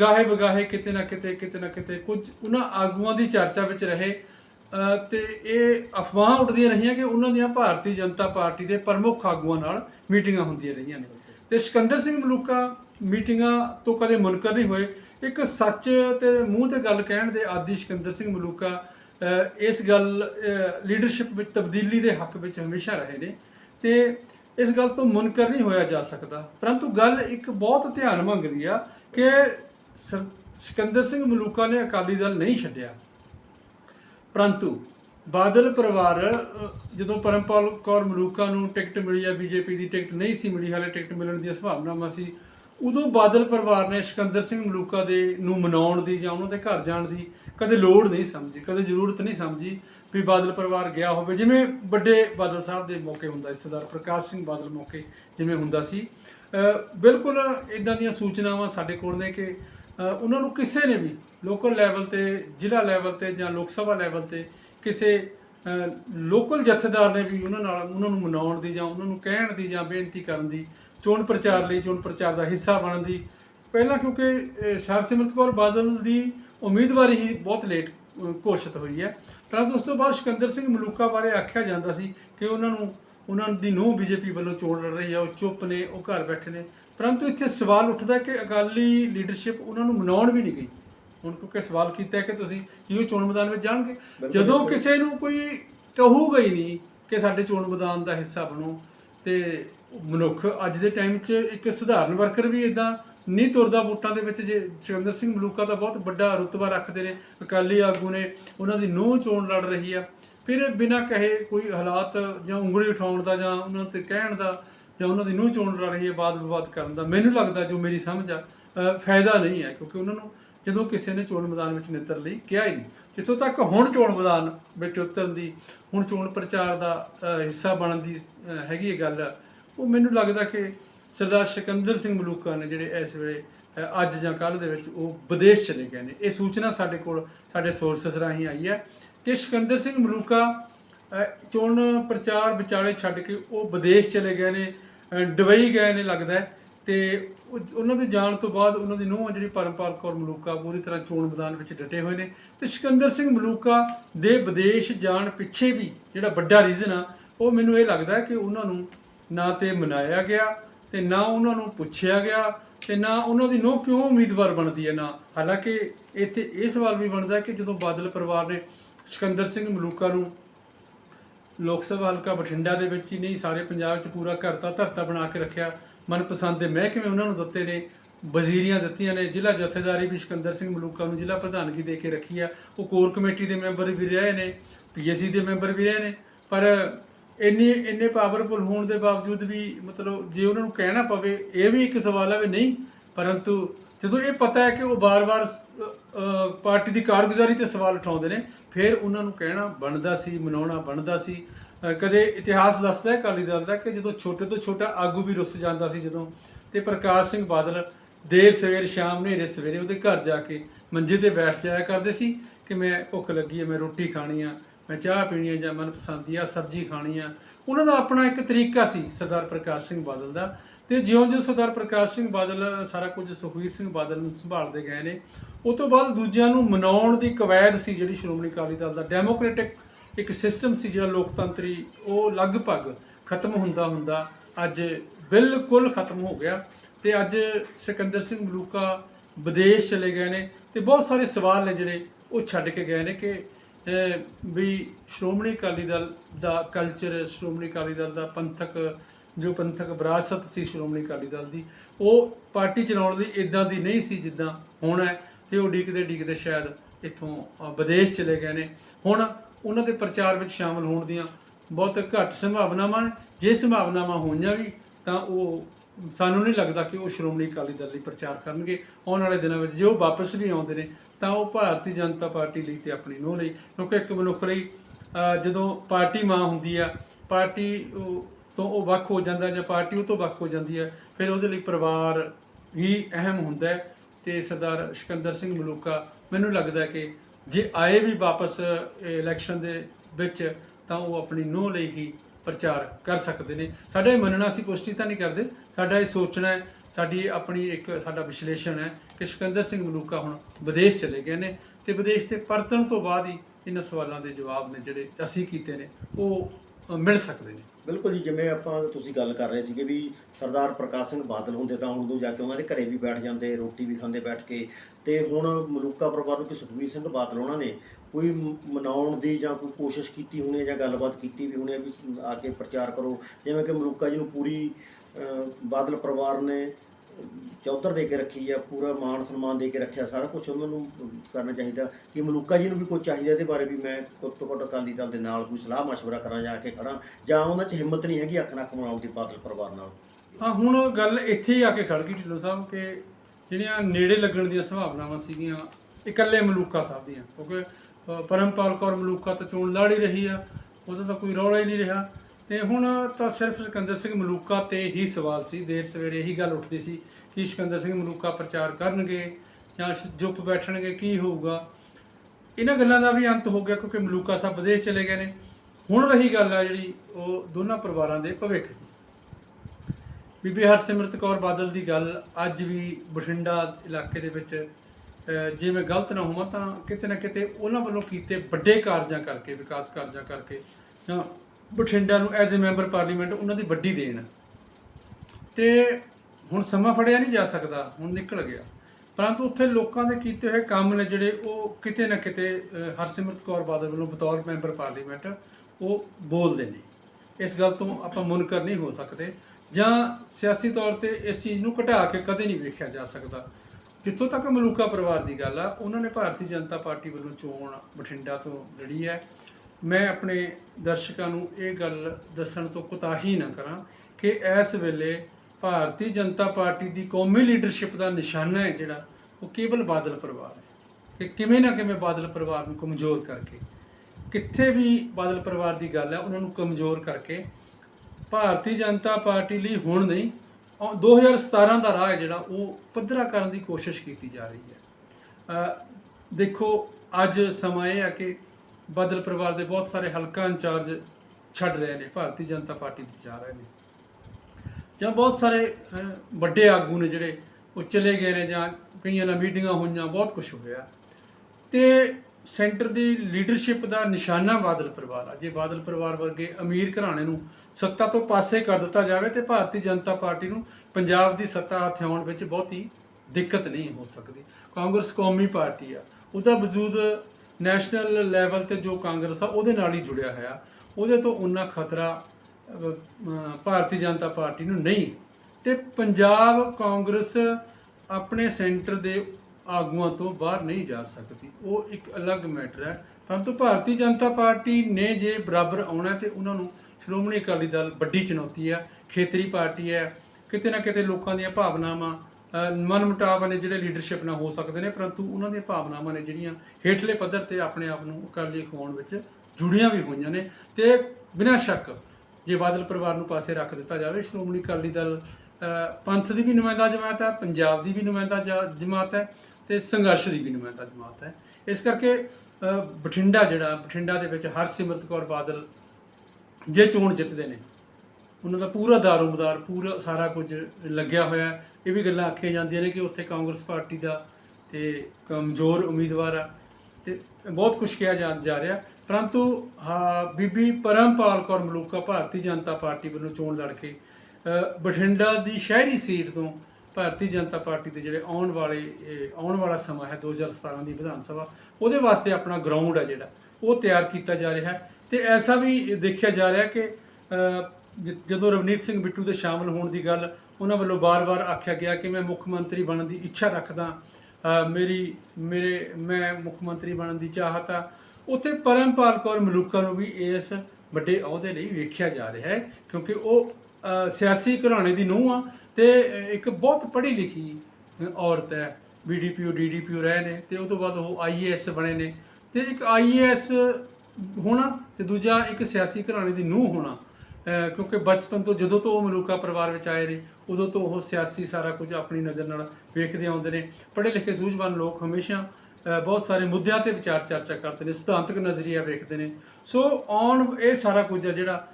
ਗਾਹੇ ਬਗਾਹੇ ਕਿਤੇ ਨਾ ਕਿਤੇ ਕਿਤੇ ਨਾ ਕਿਤੇ ਕੁਝ ਉਹਨਾਂ ਆਗੂਆਂ ਦੀ ਚਰਚਾ ਵਿੱਚ ਰਹੇ। ਅ, ਤੇ ਇਹ ਅਫਵਾਹਾਂ ਉੱਡਦੀਆਂ ਰਹੀਆਂ ਕਿ ਉਹਨਾਂ ਦੀਆਂ ਭਾਰਤੀ ਜਨਤਾ ਪਾਰਟੀ ਦੇ ਪ੍ਰਮੁੱਖ ਆਗੂਆਂ ਨਾਲ ਮੀਟਿੰਗਾਂ ਹੁੰਦੀਆਂ ਰਹੀਆਂ ਨੇ। ਤੇ ਸਿਕੰਦਰ ਸਿੰਘ ਮਲੂਕਾ ਮੀਟਿੰਗਾਂ ਤੋਂ ਕਦੇ ਮੁਨਕਰ ਨਹੀਂ ਹੋਏ। ਇੱਕ ਸੱਚ ਤੇ ਮੂੰਹ ਤੇ ਗੱਲ ਕਹਿਣ ਦੇ ਆਦੀ ਸਿਕੰਦਰ ਸਿੰਘ ਮਲੂਕਾ ਇਸ ਗੱਲ ਲੀਡਰਸ਼ਿਪ ਵਿੱਚ ਤਬਦੀਲੀ ਦੇ ਹੱਕ ਵਿੱਚ ਹਮੇਸ਼ਾ ਰਹੇ ਨੇ ਤੇ ਇਸ ਗੱਲ ਤੋਂ ਮੁਨਕਰ ਨਹੀਂ ਹੋਇਆ ਜਾ ਸਕਦਾ। ਪਰੰਤੂ ਗੱਲ ਇੱਕ ਬਹੁਤ ਧਿਆਨ ਮੰਗਦੀ ਆ ਕਿ ਸਿਕੰਦਰ ਸਿੰਘ ਮਲੂਕਾ ਨੇ ਅਕਾਲੀ ਦਲ ਨਹੀਂ ਛੱਡਿਆ। ਪਰੰਤੂ ਬਾਦਲ ਪਰਿਵਾਰ ਜਦੋਂ ਪਰਮਪਾਲ ਕੌਰ ਮਲੂਕਾ ਨੂੰ ਟਿਕਟ ਮਿਲੀ ਆ ਬੀਜੇਪੀ ਦੀ ਟਿਕਟ ਨਹੀਂ ਸੀ ਮਿਲੀ, ਹਾਲੇ ਟਿਕਟ ਮਿਲਣ ਦੀਆਂ ਸੰਭਾਵਨਾਵਾਂ ਸੀ, ਉਦੋਂ ਬਾਦਲ ਪਰਿਵਾਰ ਨੇ ਸਿਕੰਦਰ ਸਿੰਘ ਮਲੂਕਾ ਦੇ ਨੂੰ ਮਨਾਉਣ ਦੀ ਜਾਂ ਉਹਨਾਂ ਦੇ ਘਰ ਜਾਣ ਦੀ ਕਦੇ ਲੋੜ ਨਹੀਂ ਸਮਝੀ, ਕਦੇ ਜ਼ਰੂਰਤ ਨਹੀਂ ਸਮਝੀ ਵੀ ਬਾਦਲ ਪਰਿਵਾਰ ਗਿਆ ਹੋਵੇ। ਜਿਵੇਂ ਵੱਡੇ ਬਾਦਲ ਸਾਹਿਬ ਦੇ ਮੌਕੇ ਹੁੰਦਾ ਸੀ ਸਰਦਾਰ ਪ੍ਰਕਾਸ਼ ਸਿੰਘ ਬਾਦਲ ਮੌਕੇ ਜਿਵੇਂ ਹੁੰਦਾ ਸੀ। ਬਿਲਕੁਲ ਇਦਾਂ ਦੀਆਂ ਸੂਚਨਾਵਾਂ ਸਾਡੇ ਕੋਲ ਨੇ ਕਿ ਉਹਨਾਂ ਨੂੰ ਕਿਸੇ ਨੇ ਵੀ ਲੋਕਲ ਲੈਵਲ ਤੇ, ਜ਼ਿਲ੍ਹਾ ਲੈਵਲ ਤੇ ਜਾਂ ਲੋਕ ਸਭਾ ਲੈਵਲ ਤੇ ਕਿਸੇ ਲੋਕਲ ਜਥੇਦਾਰ ਨੇ ਵੀ ਉਹਨਾਂ ਨਾਲ ਉਹਨਾਂ ਨੂੰ ਮਨਾਉਣ ਦੀ ਜਾਂ ਉਹਨਾਂ ਨੂੰ ਕਹਿਣ ਦੀ ਜਾਂ ਬੇਨਤੀ ਕਰਨ ਦੀ ਚੋਣ ਪ੍ਰਚਾਰ ਲਈ ਚੋਣ ਪ੍ਰਚਾਰ ਦਾ ਹਿੱਸਾ ਬਣਨ ਦੀ ਪਹਿਲਾਂ ਕਿਉਂਕਿ ਅ, ਸਰਸਿਮਰਤ ਕੌਰ ਬਾਦਲ ਦੀ ਉਮੀਦਵਾਰੀ ਹੀ ਬਹੁਤ ਲੇਟ ਘੋਸ਼ਿਤ ਹੋਈ ਹੈ। ਪਰੰਤੂ ਉਸ ਤੋਂ ਬਾਅਦ ਸਿਕੰਦਰ ਸਿੰਘ ਮਲੂਕਾ ਬਾਰੇ ਆਖਿਆ ਜਾਂਦਾ ਸੀ ਕਿ ਉਹਨਾਂ ਨੂੰ ਉਹਨਾਂ ਦੀ ਨੂੰ ਬੀਜੇਪੀ ਵੱਲੋਂ ਚੋਣ ਲੜ ਰਹੀ ਹੈ ਉਹ ਚੁੱਪ ਨੇ ਉਹ ਘਰ ਬੈਠੇ ਨੇ। ਪਰੰਤੂ ਇੱਥੇ ਸਵਾਲ ਉੱਠਦਾ ਕਿ ਅਕਾਲੀ ਲੀਡਰਸ਼ਿਪ ਉਹਨਾਂ ਨੂੰ ਮਨਾਉਣ ਵੀ ਨਹੀਂ ਗਈ। ਹੁਣ ਕਿਉਂਕਿ ਸਵਾਲ ਕੀਤਾ ਹੈ ਕਿ ਤੁਸੀਂ ਕੀ ਉਹ ਚੋਣ ਮੈਦਾਨ ਵਿੱਚ ਜਾਣਗੇ? ਜਦੋਂ ਕਿਸੇ ਨੂੰ ਕੋਈ ਕਹੂਗਾ ਹੀ ਨਹੀਂ ਕਿ ਸਾਡੇ ਚੋਣ ਮੈਦਾਨ ਦਾ ਹਿੱਸਾ ਬਣੋ ਤੇ ਮਨੁੱਖ ਅੱਜ ਦੇ ਟਾਈਮ 'ਚ ਇੱਕ ਸਧਾਰਨ ਵਰਕਰ ਵੀ ਇਦਾਂ ਨਹੀਂ ਤੁਰਦਾ ਵੋਟਾਂ ਦੇ ਵਿੱਚ ਜੇ ਸਿਕੰਦਰ ਸਿੰਘ ਮਲੂਕਾ ਦਾ ਬਹੁਤ ਵੱਡਾ ਰੁਤਬਾ ਰੱਖਦੇ ਨੇ ਅਕਾਲੀ ਆਗੂ ਨੇ ਉਹਨਾਂ ਦੀ ਨੂੰਹ ਚੋਣ ਲੜ ਰਹੀ ਆ। ਫਿਰ ਬਿਨਾਂ ਕਹੇ ਕੋਈ ਹਾਲਾਤ ਜਾਂ ਉਂਗਲੀ ਉਠਾਉਣ ਦਾ ਜਾਂ ਉਹਨਾਂ ਤੇ ਕਹਿਣ ਦਾ ਜਾਂ ਉਹਨਾਂ ਦੀ ਨੂੰਹ ਚੋਣ ਲੜ ਰਹੀ ਹੈ ਬਾਦ ਵਿਵਾਦ ਕਰਨ ਦਾ ਮੈਨੂੰ ਲੱਗਦਾ ਜੋ ਮੇਰੀ ਸਮਝ ਆ ਫਾਇਦਾ ਨਹੀਂ ਹੈ ਕਿਉਂਕਿ ਉਹਨਾਂ ਨੂੰ ਜਦੋਂ ਕਿਸੇ ਨੇ ਚੋਣ ਮੈਦਾਨ ਵਿੱਚ ਨਿੱਤਰ ਲਈ ਕਿਹਾ ਹੀ ਨਹੀਂ। ਜਿੱਥੋਂ ਤੱਕ ਹੁਣ ਚੋਣ ਮੈਦਾਨ ਵਿੱਚ ਉਤਰਨ ਦੀ ਹੁਣ ਚੋਣ ਪ੍ਰਚਾਰ ਦਾ ਹਿੱਸਾ ਬਣਨ ਦੀ ਹੈਗੀ ਇਹ ਗੱਲ ਉਹ ਮੈਨੂੰ ਲੱਗਦਾ ਕਿ ਸਰਦਾਰ ਸਿਕੰਦਰ ਸਿੰਘ ਮਲੂਕਾ ਨੇ ਜਿਹੜੇ ਇਸ ਵੇਲੇ ਅੱਜ ਜਾਂ ਕੱਲ੍ਹ ਦੇ ਵਿੱਚ ਉਹ ਵਿਦੇਸ਼ ਚਲੇ ਗਏ ਨੇ। ਇਹ ਸੂਚਨਾ ਸਾਡੇ ਕੋਲ ਸਾਡੇ ਸੋਰਸਸ ਰਾਹੀਂ ਆਈ ਹੈ ਕਿ ਸਿਕੰਦਰ ਸਿੰਘ ਮਲੂਕਾ ਚੋਣ ਪ੍ਰਚਾਰ ਵਿਚਾਲੇ ਛੱਡ ਕੇ ਉਹ ਵਿਦੇਸ਼ ਚਲੇ ਗਏ ਨੇ ਅ, ਦੁਬਈ ਗਏ ਨੇ ਲੱਗਦਾ ਹੈ। ਤੇ ਉਹਨਾਂ ਦੇ ਜਾਣ ਤੋਂ ਬਾਅਦ ਉਹਨਾਂ ਦੀ ਨੂੰਹ ਆ ਜਿਹੜੀ ਪਰਮਪਾਲ ਕੌਰ ਮਲੂਕਾ, ਪੂਰੀ ਤਰ੍ਹਾਂ ਚੋਣ ਮੈਦਾਨ ਵਿੱਚ ਡਟੇ ਹੋਏ ਨੇ। ਤੇ ਸਿਕੰਦਰ ਸਿੰਘ ਮਲੂਕਾ ਦੇ ਵਿਦੇਸ਼ ਜਾਣ ਪਿੱਛੇ ਵੀ ਜਿਹੜਾ ਵੱਡਾ ਰੀਜ਼ਨ ਆ, ਉਹ ਮੈਨੂੰ ਇਹ ਲੱਗਦਾ ਕਿ ਉਹਨਾਂ ਨੂੰ ਨਾ ਤੇ ਮਨਾਇਆ ਗਿਆ ਤੇ ਨਾ ਉਹਨਾਂ ਨੂੰ ਪੁੱਛਿਆ ਗਿਆ ਤੇ ਨਾ ਉਹਨਾਂ ਦੀ ਨੂੰਹ ਕਿਉਂ ਉਮੀਦਵਾਰ ਬਣਦੀ ਹੈ ਨਾ। ਹਾਲਾਂਕਿ ਇੱਥੇ ਇਹ ਸਵਾਲ ਵੀ ਬਣਦਾ ਕਿ ਜਦੋਂ ਬਾਦਲ ਪਰਿਵਾਰ ਨੇ ਸਿਕੰਦਰ ਸਿੰਘ ਮਲੂਕਾ ਨੂੰ ਲੋਕ ਸਭਾ ਹਲਕਾ ਬਠਿੰਡਾ ਦੇ ਵਿੱਚ ਹੀ ਨਹੀਂ, ਸਾਰੇ ਪੰਜਾਬ 'ਚ ਪੂਰਾ ਘਰ ਦਾ ਧਰਤਾ ਬਣਾ ਕੇ ਰੱਖਿਆ ਮਨਪਸੰਦ ਦੇ ਮਹਿਕਮੇ ਉਹਨਾਂ ਨੂੰ ਦਿੱਤੇ ਨੇ, ਵਜ਼ੀਰੀਆਂ ਦਿੱਤੀਆਂ ਨੇ, ਜ਼ਿਲ੍ਹਾ ਜਥੇਦਾਰੀ ਵੀ ਸਿਕੰਦਰ ਸਿੰਘ ਮਲੂਕਾ ਨੂੰ ਜ਼ਿਲ੍ਹਾ ਪ੍ਰਧਾਨਗੀ ਦੇ ਕੇ ਰੱਖੀ ਆ। ਉਹ ਕੋਰ ਕਮੇਟੀ ਦੇ ਮੈਂਬਰ ਵੀ ਰਹੇ ਨੇ, ਪੀਐਸਸੀ ਦੇ ਮੈਂਬਰ ਵੀ ਰਹੇ ਨੇ, ਪਰ ਇੰਨੇ ਇੰਨੇ ਪਾਵਰਫੁਲ ਹੋਣ ਦੇ ਬਾਵਜੂਦ ਵੀ ਮਤਲਬ ਜੇ ਉਹਨਾਂ ਨੂੰ ਕਹਿਣਾ ਪਵੇ, ਇਹ ਵੀ ਇੱਕ ਸਵਾਲ ਹੈ ਵੀ ਨਹੀਂ, ਪਰੰਤੂ ਜਦੋਂ ਇਹ ਪਤਾ ਹੈ ਕਿ ਉਹ ਬਾਰ-ਬਾਰ ਪਾਰਟੀ ਦੀ ਕਾਰਗੁਜ਼ਾਰੀ ਤੇ ਸਵਾਲ ਉਠਾਉਂਦੇ ਨੇ, ਫਿਰ ਉਹਨਾਂ ਨੂੰ ਕਹਿਣਾ ਬਣਦਾ ਸੀ, ਮਨਾਉਣਾ ਬਣਦਾ ਸੀ। ਕਦੇ ਇਤਿਹਾਸ ਦੱਸਦਾ ਹੈ, ਅਕਾਲੀ ਦਲ ਦਾ, ਕਿ ਜਦੋਂ ਛੋਟੇ ਤੋਂ ਛੋਟਾ ਆਗੂ ਵੀ ਰੁੱਸ ਜਾਂਦਾ ਸੀ ਜਦੋਂ, ਤੇ ਪ੍ਰਕਾਸ਼ ਸਿੰਘ ਬਾਦਲ ਦੇਰ ਸਵੇਰ ਸ਼ਾਮ ਹਨੇਰੇ ਸਵੇਰੇ ਉਹਦੇ ਘਰ ਜਾ ਕੇ ਮੰਜੇ ਤੇ ਬੈਠ ਜਾਇਆ ਕਰਦੇ ਸੀ, ਕਿ ਮੈਂ ਭੁੱਖ ਲੱਗੀ ਹੈ ਮੈਂ ਰੋਟੀ ਖਾਣੀ ਆ, ਮੈਂ ਚਾਹ ਪੀਣੀ ਆ ਜਾਂ ਮਨਪਸੰਦੀ ਆ ਸਬਜ਼ੀ ਖਾਣੀ ਆ। ਉਹਨਾਂ ਦਾ ਆਪਣਾ ਇੱਕ ਤਰੀਕਾ ਸੀ ਸਰਦਾਰ ਪ੍ਰਕਾਸ਼ ਸਿੰਘ ਬਾਦਲ ਦਾ, ਤੇ ਜਿਉਂ-ਜਿਉਂ ਸਰਦਾਰ ਪ੍ਰਕਾਸ਼ ਸਿੰਘ ਬਾਦਲ ਸਾਰਾ ਕੁਝ ਸੁਖਵੀਰ ਸਿੰਘ ਬਾਦਲ ਨੂੰ ਸੰਭਾਲਦੇ ਗਏ ਨੇ ਉਸ ਤੋਂ ਬਾਅਦ ਦੂਜਿਆਂ ਨੂੰ ਮਨਾਉਣ ਦੀ ਕਵਾਇਦ ਸੀ ਜਿਹੜੀ ਸ਼੍ਰੋਮਣੀ ਅਕਾਲੀ ਦਲ ਦਾ ਡੈਮੋਕ੍ਰੈਟਿਕ ਇੱਕ ਸਿਸਟਮ ਸੀ ਜਿਹੜਾ ਲੋਕਤੰਤਰੀ, ਉਹ ਲਗਭਗ ਖਤਮ ਹੁੰਦਾ ਹੁੰਦਾ ਅੱਜ ਬਿਲਕੁਲ ਖਤਮ ਹੋ ਗਿਆ ਤੇ ਅੱਜ ਸਿਕੰਦਰ ਸਿੰਘ ਮਲੂਕਾ ਵਿਦੇਸ਼ ਚਲੇ ਗਏ ਨੇ ਤੇ ਬਹੁਤ ਸਾਰੇ ਸਵਾਲ ਨੇ ਜਿਹੜੇ ਉਹ ਛੱਡ ਕੇ ਗਏ ਨੇ ਕਿ ਵੀ ਸ਼੍ਰੋਮਣੀ ਅਕਾਲੀ ਦਲ ਦਾ ਕਲਚਰ ਸ਼੍ਰੋਮਣੀ ਅਕਾਲੀ ਦਲ ਦਾ ਪੰਥਕ, ਜੋ ਪੰਥਕ ਵਿਰਾਸਤ ਸੀ ਸ਼੍ਰੋਮਣੀ ਅਕਾਲੀ ਦਲ ਦੀ, ਉਹ ਪਾਰਟੀ ਚਲਾਉਣ ਦੀ ਇਦਾਂ ਦੀ ਨਹੀਂ ਸੀ ਜਿੱਦਾਂ ਹੁਣ ਹੈ ਤੇ ਉਹ ਡੀਕਦੇ ਡੀਕਦੇ ਸ਼ਾਇਦ ਇੱਥੋਂ ਵਿਦੇਸ਼ ਚਲੇ ਗਏ ਨੇ। ਹੁਣ ਉਹਨਾਂ ਦੇ ਪ੍ਰਚਾਰ ਵਿੱਚ ਸ਼ਾਮਲ ਹੋਣ ਦੀਆਂ ਬਹੁਤ ਘੱਟ ਸੰਭਾਵਨਾਵਾਂ ਨੇ। ਜੇ ਸੰਭਾਵਨਾਵਾਂ ਹੋਈਆਂ ਵੀ, ਤਾਂ ਉਹ ਸਾਨੂੰ ਨਹੀਂ ਲੱਗਦਾ ਕਿ ਉਹ ਸ਼੍ਰੋਮਣੀ ਅਕਾਲੀ ਦਲ ਲਈ ਪ੍ਰਚਾਰ ਕਰਨਗੇ। ਆਉਣ ਵਾਲੇ ਦਿਨਾਂ ਵਿੱਚ ਜੇ ਉਹ ਵਾਪਸ ਵੀ ਆਉਂਦੇ ਨੇ, ਤਾਂ ਉਹ ਭਾਰਤੀ ਜਨਤਾ ਪਾਰਟੀ ਲਈ ਤੇ ਆਪਣੀ ਨੂੰਹ ਲਈ। ਕਿਉਂਕਿ ਇੱਕ ਮਨੁੱਖ ਲਈ ਜਦੋਂ ਪਾਰਟੀ ਮਾਂ ਹੁੰਦੀ ਆ, ਪਾਰਟੀ ਤੋਂ ਉਹ ਵੱਖ ਹੋ ਜਾਂਦਾ ਜਾਂ ਪਾਰਟੀ ਉਹ ਤੋਂ ਵੱਖ ਹੋ ਜਾਂਦੀ ਹੈ ਫਿਰ ਉਹਦੇ ਲਈ ਪਰਿਵਾਰ ਹੀ ਅਹਿਮ ਹੁੰਦਾ ਹੈ। ਤੇ ਸਰਦਾਰ ਸਿਕੰਦਰ ਸਿੰਘ ਮਲੂਕਾ, ਮੈਨੂੰ ਲੱਗਦਾ ਕਿ ਜੇ ਆਏ ਵੀ ਵਾਪਸ ਇਲੈਕਸ਼ਨ ਦੇ ਵਿੱਚ, ਤਾਂ ਉਹ ਆਪਣੀ ਨੂੰਹ ਲਈ ਹੀ ਪ੍ਰਚਾਰ ਕਰ ਸਕਦੇ ਨੇ। ਸਾਡਾ ਇਹ ਮੰਨਣਾ ਸੀ ਪੁਸ਼ਟੀ ਤਾਂ ਨਹੀਂ ਕਰਦੇ। ਸਾਡਾ ਇਹ ਸੋਚਣਾ ਹੈ, ਸਾਡੀ ਆਪਣੀ ਇੱਕ, ਸਾਡਾ ਵਿਸ਼ਲੇਸ਼ਣ ਹੈ ਕਿ ਸਿਕੰਦਰ ਸਿੰਘ ਮਲੂਕਾ ਹੁਣ ਵਿਦੇਸ਼ ਚਲੇ ਗਏ ਨੇ ਤੇ ਵਿਦੇਸ਼ ਤੇ ਪਰਤਣ ਤੋਂ ਬਾਅਦ ਹੀ ਇਹਨਾਂ ਸਵਾਲਾਂ ਦੇ ਜਵਾਬ ਨੇ ਜਿਹੜੇ ਅਸੀਂ ਕੀਤੇ ਨੇ, ਉਹ ਮਿਲ ਸਕਦੇ ਨੇ। ਬਿਲਕੁਲ ਜੀ, ਜਿਵੇਂ ਆਪਾਂ ਤੁਸੀਂ ਗੱਲ ਕਰ ਰਹੇ ਸੀਗੇ ਵੀ ਸਰਦਾਰ ਪ੍ਰਕਾਸ਼ ਸਿੰਘ ਬਾਦਲ ਹੁੰਦੇ ਤਾਂ ਹੁਣ ਤੋਂ ਜਾ ਕੇ ਉਹਨਾਂ ਦੇ ਘਰੇ ਵੀ ਬੈਠ ਜਾਂਦੇ, ਰੋਟੀ ਵੀ ਖਾਂਦੇ ਬੈਠ ਕੇ ਤੇ ਹੁਣ ਮਲੂਕਾ ਪਰਿਵਾਰ ਨੂੰ ਕਿ ਸੁਖਬੀਰ ਸਿੰਘ ਬਾਦਲ ਉਹਨਾਂ ਨੇ ਕੋਈ ਮਨਾਉਣ ਦੀ ਜਾਂ ਕੋਈ ਕੋਸ਼ਿਸ਼ ਕੀਤੀ ਹੋਣੀ ਹੈ ਜਾਂ ਗੱਲਬਾਤ ਕੀਤੀ ਵੀ ਹੋਣੀ ਹੈ ਵੀ ਆ ਕੇ ਪ੍ਰਚਾਰ ਕਰੋ। ਜਿਵੇਂ ਕਿ ਮਲੂਕਾ ਜੀ ਨੂੰ ਪੂਰੀ ਬਾਦਲ ਪਰਿਵਾਰ ਨੇ ਚੌਧਰ ਦੇ ਕੇ ਰੱਖੀ ਆ ਪੂਰਾ ਮਾਣ ਸਨਮਾਨ ਦੇ ਕੇ ਰੱਖਿਆ, ਸਾਰਾ ਕੁਝ ਉਹਨਾਂ ਨੂੰ ਕਰਨਾ ਚਾਹੀਦਾ। ਕਿ ਮਲੂਕਾ ਜੀ ਨੂੰ ਵੀ ਕੋਈ ਚਾਹੀਦਾ ਇਹਦੇ ਬਾਰੇ ਵੀ ਮੈਂ ਘੱਟ ਤੋਂ ਘੱਟ ਅਕਾਲੀ ਦਲ ਦੇ ਨਾਲ ਕੋਈ ਸਲਾਹ ਮਸ਼ਵਰਾ ਕਰਾਂ ਜਾ ਕੇ ਖੜਾ। ਜਾਂ ਉਹਨਾਂ 'ਚ ਹਿੰਮਤ ਨਹੀਂ ਹੈਗੀ ਅੱਖ ਨੱਕ ਮਿਲਾਉਣ ਦੀ ਬਾਦਲ ਪਰਿਵਾਰ ਨਾਲ। ਹਾਂ, ਹੁਣ ਗੱਲ ਇੱਥੇ ਹੀ ਆ ਕੇ ਖੜ ਗਈ ਢਿੱਲੋਂ ਸਾਹਿਬ ਕਿ ਜਿਹੜੀਆਂ ਨੇੜੇ ਲੱਗਣ ਦੀਆਂ ਸੰਭਾਵਨਾਵਾਂ ਸੀਗੀਆਂ, ਇਕੱਲੇ ਮਲੂਕਾ ਸਾਹਿਬ ਦੀਆਂ, ਕਿਉਂਕਿ ਪਰਮਪਾਲ ਕੌਰ ਮਲੂਕਾ ਤਾਂ ਚੋਣ ਲੜ ਹੀ ਰਹੀ ਆ, ਉਹਦਾ ਤਾਂ ਕੋਈ ਰੌਲਾ ਹੀ ਨਹੀਂ ਰਿਹਾ। ਤੇ ਹੁਣ ਤਾਂ ਸਿਰਫ ਸਿਕੰਦਰ ਸਿੰਘ ਮਲੂਕਾ ਤੇ ਹੀ ਸਵਾਲ ਸੀ, ਦੇਰ ਸਵੇਰੇ ਇਹੀ ਗੱਲ ਉੱਠਦੀ ਸੀ ਕਿ ਸਿਕੰਦਰ ਸਿੰਘ ਮਲੂਕਾ ਪ੍ਰਚਾਰ ਕਰਨਗੇ ਜਾਂ ਸ਼- ਚੁੱਪ ਬੈਠਣਗੇ, ਕੀ ਹੋਊਗਾ? ਇਹਨਾਂ ਗੱਲਾਂ ਦਾ ਵੀ ਅੰਤ ਹੋ ਗਿਆ, ਕਿਉਂਕਿ ਮਲੂਕਾ ਸਾਹਿਬ ਵਿਦੇਸ਼ ਚਲੇ ਗਏ ਨੇ। ਹੁਣ ਰਹੀ ਗੱਲ ਆ ਜਿਹੜੀ ਉਹ ਦੋਨਾਂ ਪਰਿਵਾਰਾਂ ਦੇ ਭਵਿੱਖ ਦੀ। ਬੀਬੀ ਹਰਸਿਮਰਤ ਕੌਰ ਬਾਦਲ ਦੀ ਗੱਲ ਅੱਜ ਵੀ ਬਠਿੰਡਾ ਇਲਾਕੇ ਦੇ ਵਿੱਚ ਜੇ ਮੈਂ ਗਲਤ ਨਾ ਹੋਵਾਂ ਤਾਂ ਕਿਤੇ ਨਾ ਕਿਤੇ ਉਹਨਾਂ ਵੱਲੋਂ ਕੀਤੇ ਵੱਡੇ ਕਾਰਜਾਂ ਕਰਕੇ, ਵਿਕਾਸ ਕਾਰਜਾਂ ਕਰਕੇ ਜਾਂ ਬਠਿੰਡਾ ਨੂੰ ਐਜ਼ ਅ ਮੈਂਬਰ ਪਾਰਲੀਮੈਂਟ ਉਹਨਾਂ ਦੀ ਵੱਡੀ ਦੇਣ। ਹੈ ਤੇ ਹੁਣ ਸਮਾਂ ਫੜਿਆ ਨਹੀਂ ਜਾ ਸਕਦਾ, ਹੁਣ ਨਿਕਲ ਗਿਆ। ਪਰੰਤੂ ਉੱਥੇ ਲੋਕਾਂ ਦੇ ਕੀਤੇ ਹੋਏ ਕੰਮ ਨੇ ਜਿਹੜੇ ਉਹ ਕਿਤੇ ਨਾ ਕਿਤੇ ਹਰਸਿਮਰਤ ਕੌਰ ਬਾਦਲ ਵੱਲੋਂ ਬਤੌਰ ਮੈਂਬਰ ਪਾਰਲੀਮੈਂਟ ਉਹ ਬੋਲਦੇ ਨੇ। ਇਸ ਗੱਲ ਤੋਂ ਆਪਾਂ ਮੁਨਕਰ ਨਹੀਂ ਹੋ ਸਕਦੇ। ਜਾਂ ਸਿਆਸੀ ਤੌਰ ਤੇ ਇਸ ਚੀਜ਼ ਨੂੰ ਘਟਾ ਕੇ ਕਦੇ ਨਹੀਂ ਵੇਖਿਆ ਜਾ ਸਕਦਾ। ਜਿੱਥੋਂ ਤੱਕ ਮਲੂਕਾ ਪਰਿਵਾਰ ਦੀ ਗੱਲ ਆ, ਉਹਨਾਂ ਨੇ ਭਾਰਤੀ ਜਨਤਾ ਪਾਰਟੀ ਵੱਲੋਂ ਚੋਣ ਬਠਿੰਡਾ ਤੋਂ ਲੜੀ ਹੈ। ਮੈਂ ਆਪਣੇ ਦਰਸ਼ਕਾਂ ਨੂੰ ਇਹ ਗੱਲ ਦੱਸਣ ਤੋਂ ਕੁਤਾਹੀ ਨਾ ਕਰਾਂ ਕਿ ਇਸ ਵੇਲੇ ਭਾਰਤੀ ਜਨਤਾ ਪਾਰਟੀ ਦੀ ਕੌਮੀ ਲੀਡਰਸ਼ਿਪ ਦਾ ਨਿਸ਼ਾਨਾ ਹੈ ਜਿਹੜਾ, ਉਹ ਕੇਵਲ ਬਾਦਲ ਪਰਿਵਾਰ ਹੈ। ਕਿ ਕਿਵੇਂ ਨਾ ਕਿਵੇਂ ਬਾਦਲ ਪਰਿਵਾਰ ਨੂੰ ਕਮਜ਼ੋਰ ਕਰਕੇ, ਕਿੱਥੇ ਵੀ ਬਾਦਲ ਪਰਿਵਾਰ ਦੀ ਗੱਲ ਹੈ, ਉਹਨਾਂ ਨੂੰ ਕਮਜ਼ੋਰ ਕਰਕੇ ਭਾਰਤੀ ਜਨਤਾ ਪਾਰਟੀ ਲਈ ਹੁਣ ਨਹੀਂ ਔ- 2017 ਦਾ ਰਾਹ ਹੈ ਜਿਹੜਾ, ਉਹ ਪੱਧਰਾ ਕਰਨ ਦੀ ਕੋਸ਼ਿਸ਼ ਕੀਤੀ ਜਾ ਰਹੀ ਹੈ। ਦੇਖੋ, ਅੱਜ ਸਮਾਂ ਇਹ ਆ ਕਿ ਬਾਦਲ ਪਰਿਵਾਰ ਦੇ ਬਹੁਤ ਸਾਰੇ ਹਲਕਾ ਇੰਚਾਰਜ ਛੱਡ ਰਹੇ ਨੇ, ਭਾਰਤੀ ਜਨਤਾ ਪਾਰਟੀ ਵਿੱਚ ਜਾ ਰਹੇ ਨੇ। ਜਾਂ ਬਹੁਤ ਸਾਰੇ ਵੱਡੇ ਆਗੂ ਨੇ ਜਿਹੜੇ ਉਹ ਚਲੇ ਗਏ ਨੇ ਜਾਂ ਕਈਆਂ ਨਾਲ ਮੀਟਿੰਗਾਂ ਹੋਈਆਂ, ਬਹੁਤ ਕੁਝ ਹੋਇਆ। ਤੇ ਸੈਂਟਰ ਦੀ ਲੀਡਰਸ਼ਿਪ ਦਾ ਨਿਸ਼ਾਨਾ ਬਾਦਲ ਪਰਿਵਾਰ ਆ। ਜੇ ਬਾਦਲ ਪਰਿਵਾਰ ਵਰਗੇ ਅਮੀਰ ਘਰਾਣੇ ਨੂੰ ਸੱਤਾ ਤੋਂ ਪਾਸੇ ਕਰ ਦਿੱਤਾ ਜਾਵੇ ਤੇ ਭਾਰਤੀ ਜਨਤਾ ਪਾਰਟੀ ਨੂੰ ਪੰਜਾਬ ਦੀ ਸੱਤਾ ਹਥਿਆਉਣ ਵਿੱਚ ਬਹੁਤੀ ਦਿੱਕਤ ਨਹੀਂ ਹੋ ਸਕਦੀ। ਕਾਂਗਰਸ ਕੌਮੀ ਪਾਰਟੀ ਆ। ਉਹਦਾ ਵਜੂਦ ਨੈਸ਼ਨਲ ਲੈਵਲ ਤੇ ਜੋ ਕਾਂਗਰਸ ਆ, ਉਹਦੇ ਨਾਲ ਹੀ ਜੁੜਿਆ ਹੋਇਆ। ਉਹਦੇ ਤੋਂ ਉਨਾ ਖਤਰਾ ਭਾਰਤੀ ਜਨਤਾ ਪਾਰਟੀ ਨੂੰ ਨਹੀਂ। ਤੇ ਪੰਜਾਬ ਕਾਂਗਰਸ ਆਪਣੇ ਸੈਂਟਰ ਦੇ ਆਗੂਆਂ ਤੋਂ ਬਾਹਰ ਨਹੀਂ ਜਾ ਸਕਦੀ। ਉਹ ਇੱਕ ਅਲੱਗ ਮੈਟਰ ਹੈ। ਪਰੰਤੂ ਭਾਰਤੀ ਜਨਤਾ ਪਾਰਟੀ ਨੇ ਜੇ ਬਰਾਬਰ ਆਉਣਾ ਹੈ ਤੇ ਉਹਨਾਂ ਨੂੰ ਸ਼੍ਰੋਮਣੀ ਅਕਾਲੀ ਦਲ ਵੱਡੀ ਚੁਣੌਤੀ ਹੈ। ਖੇਤਰੀ ਪਾਰਟੀ ਹੈ। ਕਿਤੇ ਨਾ ਕਿਤੇ ਲੋਕਾਂ ਦੀਆਂ ਭਾਵਨਾਵਾਂ ਅਹ, ਨੇ ਜਿਹੜੇ ਲੀਡਰਸ਼ਿਪ ਨਾਲ ਹੋ ਸਕਦੇ ਨੇ ਪਰੰਤੂ ਉਹਨਾਂ ਦੀਆਂ ਭਾਵਨਾਵਾਂ ਨੇ ਜਿਹੜੀਆਂ ਹੇਠਲੇ ਪੱਧਰ ਤੇ ਆਪਣੇ ਆਪ ਨੂੰ ਅਕਾਲੀ ਅਖਵਾਉਣ ਵਿੱਚ ਜੁੜੀਆਂ ਵੀ ਹੋਈਆਂ ਨੇ। ਤੇ ਬਿਨਾਂ ਸ਼ੱਕ ਜੇ ਬਾਦਲ ਪਰਿਵਾਰ ਨੂੰ ਪਾਸੇ ਰੱਖ ਦਿੱਤਾ ਜਾਵੇ ਸ਼੍ਰੋਮਣੀ ਅਕਾਲੀ ਦਲ ਪੰਥ ਦੀ ਵੀ ਨੁਮਾਇੰਦਾ ਜਮਾਤ ਹੈ ਪੰਜਾਬ ਦੀ ਵੀ ਨੁਮਾਇੰਦਾ ਜਾ- ਜਮਾਤ ਹੈ। ਤੇ ਸੰਘਰਸ਼ ਦੀ ਵੀ ਨੁਮਾਇੰਦਾ ਜਮਾਤ ਹੈ। ਇਸ ਕਰਕੇ ਬਠਿੰਡਾ ਜਿਹੜਾ ਬਠਿੰਡਾ ਦੇ ਵਿੱਚ ਹਰਸਿਮਰਤ ਕੌਰ ਬਾਦਲ ਜੇ ਚੋਣ ਜਿੱਤਦੇ ਨੇ ਉਹਨਾਂ ਦਾ ਪੂਰਾ ਦਾਰੋਮਦਾਰ ਪੂਰਾ ਸਾਰਾ ਕੁਝ ਲੱਗਿਆ ਹੋਇਆ ਇਹ ਵੀ ਗੱਲਾਂ ਆਖੀਆਂ ਜਾਂਦੀਆਂ ਨੇ ਕਿ ਉੱਥੇ ਕਾਂਗਰਸ ਪਾਰਟੀ ਦਾ ਤੇ ਕਮਜ਼ੋਰ ਉਮੀਦਵਾਰ ਆ ਤੇ ਬਹੁਤ ਕੁਝ ਕਿਹਾ ਜਾ ਰਿਹਾ। ਪਰੰਤੂ ਹਾਂ, ਬੀਬੀ ਪਰਮਪਾਲ ਕੌਰ ਮਲੂਕਾ ਭਾਰਤੀ ਜਨਤਾ ਪਾਰਟੀ ਵੱਲੋਂ ਚੋਣ ਲੜ ਕੇ ਬਠਿੰਡਾ ਦੀ ਸ਼ਹਿਰੀ ਸੀਟ ਤੋਂ ਭਾਰਤੀ ਜਨਤਾ ਪਾਰਟੀ ਦੇ ਜਿਹੜੇ ਆਉਣ ਵਾਲੇ ਆਉਣ ਵਾਲਾ ਸਮਾਂ ਹੈ 2017 ਦੀ ਵਿਧਾਨ ਸਭਾ, ਉਹਦੇ ਵਾਸਤੇ ਆਪਣਾ ਗਰਾਊਂਡ ਹੈ ਜਿਹੜਾ, ਉਹ ਤਿਆਰ ਕੀਤਾ ਜਾ ਰਿਹਾ ਹੈ। ਤੇ ਐਸਾ ਵੀ ਦੇਖਿਆ ਜਾ ਰਿਹਾ ਕਿ ਜਦੋਂ ਰਵਨੀਤ ਸਿੰਘ ਬਿੱਟੂ ਦੇ ਸ਼ਾਮਲ ਹੋਣ ਦੀ ਗੱਲ ਉਹਨਾਂ ਵੱਲੋਂ ਬਾਰ-ਬਾਰ ਆਖਿਆ ਗਿਆ ਕਿ ਮੈਂ ਮੁੱਖ ਮੰਤਰੀ ਬਣਨ ਦੀ ਇੱਛਾ ਰੱਖਦਾ ਮੇਰੀ, ਮੇਰੇ, ਮੈਂ ਮੁੱਖ ਮੰਤਰੀ ਬਣਨ ਦੀ ਚਾਹਤ ਆ। ਉੱਥੇ ਪਰਮਪਾਲ ਕੌਰ ਮਲੂਕਾ ਨੂੰ ਵੀ ਇਸ ਵੱਡੇ ਅਹੁਦੇ ਲਈ ਵੇਖਿਆ ਜਾ ਰਿਹਾ ਹੈ, ਕਿਉਂਕਿ ਉਹ ਸਿਆਸੀ ਘਰਾਣੇ ਦੀ ਨੂੰਹ ਆ ਤੇ ਇੱਕ ਬਹੁਤ ਪੜ੍ਹੀ ਲਿਖੀ ਔਰਤ ਹੈ ਬੀਡੀਪੀਓ ਡੀਡੀਪੀਓ ਰਹੇ ਨੇ, ਤੇ ਉਸ ਤੋਂ ਬਾਅਦ ਉਹ ਆਈਏਐਸ ਬਣੇ ਨੇ। ਤੇ ਇੱਕ ਆਈਏਐਸ ਹੋਣਾ ਤੇ ਦੂਜਾ ਇੱਕ ਸਿਆਸੀ ਘਰਾਣੇ ਦੀ ਨੂੰਹ ਹੋਣਾ ਕਿਉਂਕਿ ਬਚਪਨ ਤੋਂ ਜਦੋਂ ਤੋਂ ਉਹ ਮਲੂਕਾ ਪਰਿਵਾਰ ਵਿੱਚ ਆਏ ਨੇ, ਉਦੋਂ ਤੋਂ ਉਹ ਸਿਆਸੀ ਸਾਰਾ ਕੁਝ ਆਪਣੀ ਨਜ਼ਰ ਨਾਲ ਵੇਖਦੇ ਆਉਂਦੇ ਨੇ। ਪੜ੍ਹੇ ਲਿਖੇ ਸੂਝਵਾਨ ਲੋਕ ਹਮੇਸ਼ਾ ਬਹੁਤ ਸਾਰੇ ਮੁੱਦਿਆਂ ਤੇ ਵਿਚਾਰ ਚਰਚਾ ਕਰਦੇ ਨੇ, ਸਿਧਾਂਤਕ ਨਜ਼ਰੀਆ ਵੇਖਦੇ ਨੇ। ਸੋ, ਆਉਣ, ਇਹ ਸਾਰਾ ਕੁਝ ਆ ਜਿਹੜਾ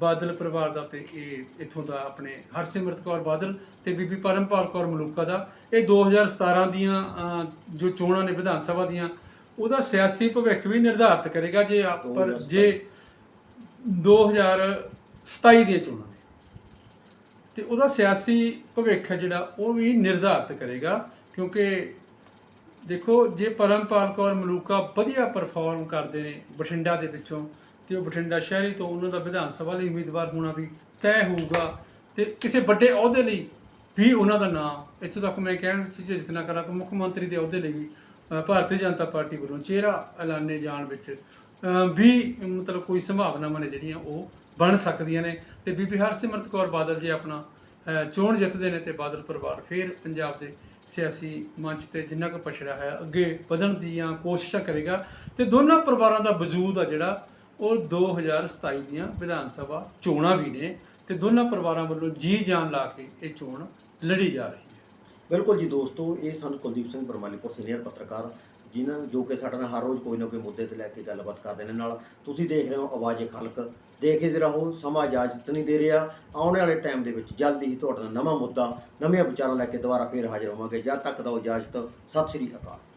ਬਾਦਲ ਪਰਿਵਾਰ ਦਾ ਤੇ ਇਹ ਇਥੋਂ ਦਾ ਆਪਣੇ ਹਰਸਿਮਰਤ ਕੌਰ ਬਾਦਲ ਤੇ ਬੀਬੀ ਪਰਮਪਾਲ ਕੌਰ ਮਲੂਕਾ ਦਾ। ਇਹ 2017 ਦੀਆਂ ਜੋ ਚੋਣਾਂ ਨੇ ਵਿਧਾਨ ਸਭਾ ਦੀਆਂ ਉਹਦਾ ਸਿਆਸੀ ਭਵਿੱਖ ਵੀ ਨਿਰਧਾਰਤ ਕਰੇਗਾ ਜੇ ਪਰ ਜੇ 2027 ਦੀਆਂ ਚੋਣਾਂ ਨੇ। ਤੇ ਉਹਦਾ ਸਿਆਸੀ ਭਵਿੱਖ ਜਿਹੜਾ ਉਹ ਵੀ ਨਿਰਧਾਰਿਤ ਕਰੇਗਾ ਕਿਉਂਕਿ ਦੇਖੋ ਜੇ ਪਰਮਪਾਲ ਕੌਰ ਮਲੂਕਾ ਵਧੀਆ ਪਰਫਾਰਮ ਕਰਦੇ ਨੇ ਬਠਿੰਡਾ ਦੇ ਵਿੱਚੋਂ ਤੇ ਉਹ ਬਠਿੰਡਾ ਸ਼ਹਿਰੀ ਤੋਂ ਉਹਨਾਂ ਦਾ ਵਿਧਾਨ ਸਭਾ ਲਈ ਉਮੀਦਵਾਰ ਹੋਣਾ ਵੀ ਤੈਅ ਹੋਊਗਾ ਤੇ ਕਿਸੇ ਵੱਡੇ ਅਹੁਦੇ ਲਈ ਵੀ ਉਹਨਾਂ ਦਾ ਨਾਮ, ਇੱਥੋਂ ਤੱਕ ਮੈਂ ਕਹਿਣ ਵਿੱਚ ਝਿਜਕ ਨਾ ਕਰਾਂ ਕਿ ਮੁੱਖ ਮੰਤਰੀ ਦੇ ਅਹੁਦੇ ਲਈ ਵੀ ਭਾਰਤੀ ਜਨਤਾ ਪਾਰਟੀ ਵੱਲੋਂ ਚਿਹਰਾ ਐਲਾਨੇ ਜਾਣ ਵਿੱਚ ਵੀ ਮਤਲਬ ਕੋਈ ਸੰਭਾਵਨਾਵਾਂ ਨੇ ਜਿਹੜੀਆਂ ਉਹ ਬਣ ਸਕਦੀਆਂ ਨੇ। ਤੇ ਬੀਬੀ ਹਰਸਿਮਰਤ ਕੌਰ ਬਾਦਲ ਜੀ ਆਪਣਾ ਚੋਣ ਜਿੱਤਦੇ ਨੇ ਤੇ ਬਾਦਲ ਪਰਿਵਾਰ ਫਿਰ ਪੰਜਾਬ ਦੇ ਸਿਆਸੀ ਮੰਚ ਤੇ ਜਿੰਨਾ ਕੁ ਪਛੜਿਆ ਹੈ, ਅੱਗੇ ਵਧਣ ਦੀਆਂ ਕੋਸ਼ਿਸ਼ਾਂ ਕਰੇਗਾ। ਤੇ ਦੋਨਾਂ ਪਰਿਵਾਰਾਂ ਦਾ ਵਜੂਦ ਆ ਜਿਹੜਾ ਉਹ 2027 ਦੀਆਂ ਵਿਧਾਨ ਸਭਾ ਚੋਣਾਂ ਵੀ ਨੇ ਤੇ ਦੋਨਾਂ ਪਰਿਵਾਰਾਂ ਵੱਲੋਂ ਜੀ ਜਾਨ ਲਾ ਕੇ ਇਹ ਚੋਣ ਲੜੀ ਜਾ ਰਹੀ ਹੈ। ਬਿਲਕੁਲ ਜੀ ਦੋਸਤੋ, ਇਹ ਸਨ ਕੁਲਦੀਪ ਸਿੰਘ ਬਰਮਾਲੀਪੁਰ ਸੀਨੀਅਰ ਪੱਤਰਕਾਰ, ਜਿਨ੍ਹਾਂ ਜੋ ਕਿ ਸਾਡੇ ਨਾਲ ਹਰ ਰੋਜ਼ ਕੋਈ ਨਾ ਕੋਈ ਮੁੱਦੇ ਤੇ ਲੈ ਕੇ ਗੱਲਬਾਤ ਕਰਦੇ ਨੇ ਨਾਲ। ਤੁਸੀਂ ਦੇਖ ਰਹੇ ਹੋ ਆਵਾਜ਼ ਖਲਕ ਦੇਖਦੇ ਰਹੋ, ਸਮਾਂ ਇਜਾਜ਼ਤ ਨਹੀਂ ਦੇ ਰਿਹਾ। ਆਉਣ ਵਾਲੇ ਟਾਈਮ ਦੇ ਵਿੱਚ ਜਲਦੀ ਹੀ ਤੁਹਾਡੇ ਨਾਲ ਨਵਾਂ ਮੁੱਦਾ ਨਵੇਂ ਵਿਚਾਰਾਂ ਲੈ ਕੇ ਦੁਬਾਰਾ ਫੇਰ ਹਾਜ਼ਰ ਹੋਵਾਂਗੇ। ਜਦ ਤੱਕ ਦਾ ਇਜਾਜ਼ਤ, ਸਤਿ ਸ੍ਰੀ ਅਕਾਲ।